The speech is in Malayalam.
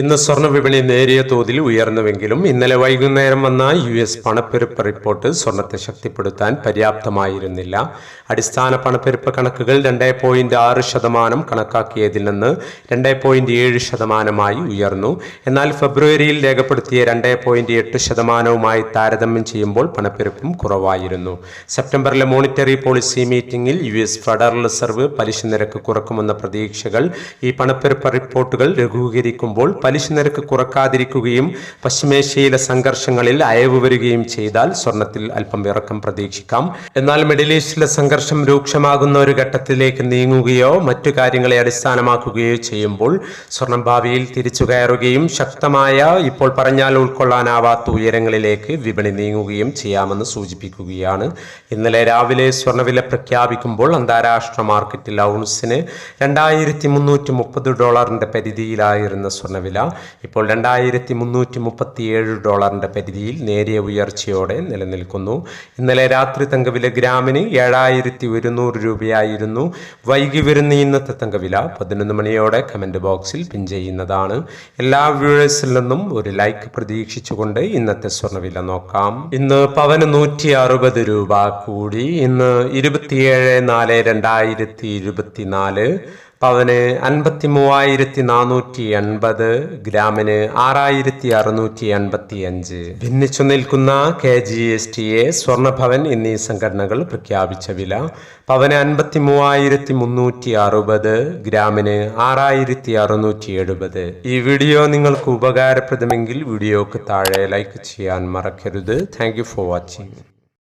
ഇന്ന് സ്വർണ വിപണി നേരിയ തോതിൽ ഉയർന്നുവെങ്കിലും ഇന്നലെ വൈകുന്നേരം വന്ന യു എസ് പണപ്പെരുപ്പ് റിപ്പോർട്ട് സ്വർണത്തെ ശക്തിപ്പെടുത്താൻ പര്യാപ്തമായിരുന്നില്ല. അടിസ്ഥാന പണപ്പെരുപ്പ് കണക്കുകൾ രണ്ടേ പോയിന്റ് ആറ് ശതമാനം കണക്കാക്കിയതിൽ നിന്ന് രണ്ടേ പോയിന്റ് ഏഴ് ശതമാനമായി ഉയർന്നു. എന്നാൽ ഫെബ്രുവരിയിൽ രേഖപ്പെടുത്തിയ രണ്ടേ പോയിന്റ് എട്ട് ശതമാനവുമായി താരതമ്യം ചെയ്യുമ്പോൾ പണപ്പെരുപ്പും കുറവായിരുന്നു. സെപ്റ്റംബറിലെ മോണിറ്ററി പോളിസി മീറ്റിംഗിൽ യു എസ് ഫെഡറൽ റിസർവ് പലിശ നിരക്ക് കുറക്കുമെന്ന പ്രതീക്ഷകൾ ഈ പണപ്പെരുപ്പ് റിപ്പോർട്ടുകൾ ലഘൂകരിക്കുമ്പോൾ പലിശ നിരക്ക് കുറക്കാതിരിക്കുകയും പശ്ചിമേഷ്യയിലെ സംഘർഷങ്ങളിൽ അയവ് വരികയും ചെയ്താൽ സ്വർണത്തിൽ അല്പം ഇറക്കം പ്രതീക്ഷിക്കാം. എന്നാൽ മിഡിൽ ഈസ്റ്റിലെ സംഘർഷം രൂക്ഷമാകുന്ന ഒരു ഘട്ടത്തിലേക്ക് നീങ്ങുകയോ മറ്റു കാര്യങ്ങളെ അടിസ്ഥാനമാക്കുകയോ ചെയ്യുമ്പോൾ സ്വർണം ഭാവിയിൽ തിരിച്ചു കയറുകയും ശക്തമായ ഇപ്പോൾ പറഞ്ഞാൽ ഉൾക്കൊള്ളാനാവാത്ത ഉയരങ്ങളിലേക്ക് വിപണി നീങ്ങുകയും ചെയ്യാമെന്ന് സൂചിപ്പിക്കുകയാണ്. ഇന്നലെ രാവിലെ സ്വർണവില പ്രഖ്യാപിക്കുമ്പോൾ അന്താരാഷ്ട്ര മാർക്കറ്റിൽ ഔൺസിന് രണ്ടായിരത്തി മുന്നൂറ്റി മുപ്പത് ഡോളറിന്റെ പരിധിയിലായിരുന്ന സ്വർണവില ഇപ്പോൾ രണ്ടായിരത്തി മുന്നൂറ്റി മുപ്പത്തിയേഴ് ഡോളറിന്റെ പരിധിയിൽ നേരിയ ഉയർച്ചയോടെ നിലനിൽക്കുന്നു. ഇന്നലെ രാത്രി തങ്കവില ഗ്രാമിന് ഏഴായിരത്തി ഒരുന്നൂറ് രൂപയായിരുന്നു. വൈകി വരുന്ന ഇന്നത്തെ തങ്കവില പതിനൊന്ന് മണിയോടെ കമന്റ് ബോക്സിൽ പിൻ ചെയ്യുന്നതാണ്. എല്ലാ വ്യൂവേഴ്സിൽ നിന്നും ഒരു ലൈക്ക് പ്രതീക്ഷിച്ചുകൊണ്ട് ഇന്നത്തെ സ്വർണവില നോക്കാം. ഇന്ന് പവന് നൂറ്റി അറുപത് രൂപ കൂടി. ഇന്ന് ഇരുപത്തിയേഴ് നാല് രണ്ടായിരത്തി ഇരുപത്തിനാല് പവന് അൻപത്തി മൂവായിരത്തി നാനൂറ്റി എൺപത് ഗ്രാമിന് ആറായിരത്തി അറുന്നൂറ്റി എൺപത്തി അഞ്ച് ഭിന്നിച്ചു നിൽക്കുന്ന K G S T A Swarnabhavan എന്നീ സംഘടനകൾ പ്രഖ്യാപിച്ച വില പവന് അൻപത്തി മൂവായിരത്തി മുന്നൂറ്റി അറുപത് ഗ്രാമിന് ആറായിരത്തി അറുന്നൂറ്റി എഴുപത് ഈ വീഡിയോ നിങ്ങൾക്ക് ഉപകാരപ്രദമെങ്കിൽ വീഡിയോക്ക് താഴെ ലൈക്ക് ചെയ്യാൻ മറക്കരുത്. Thank for watching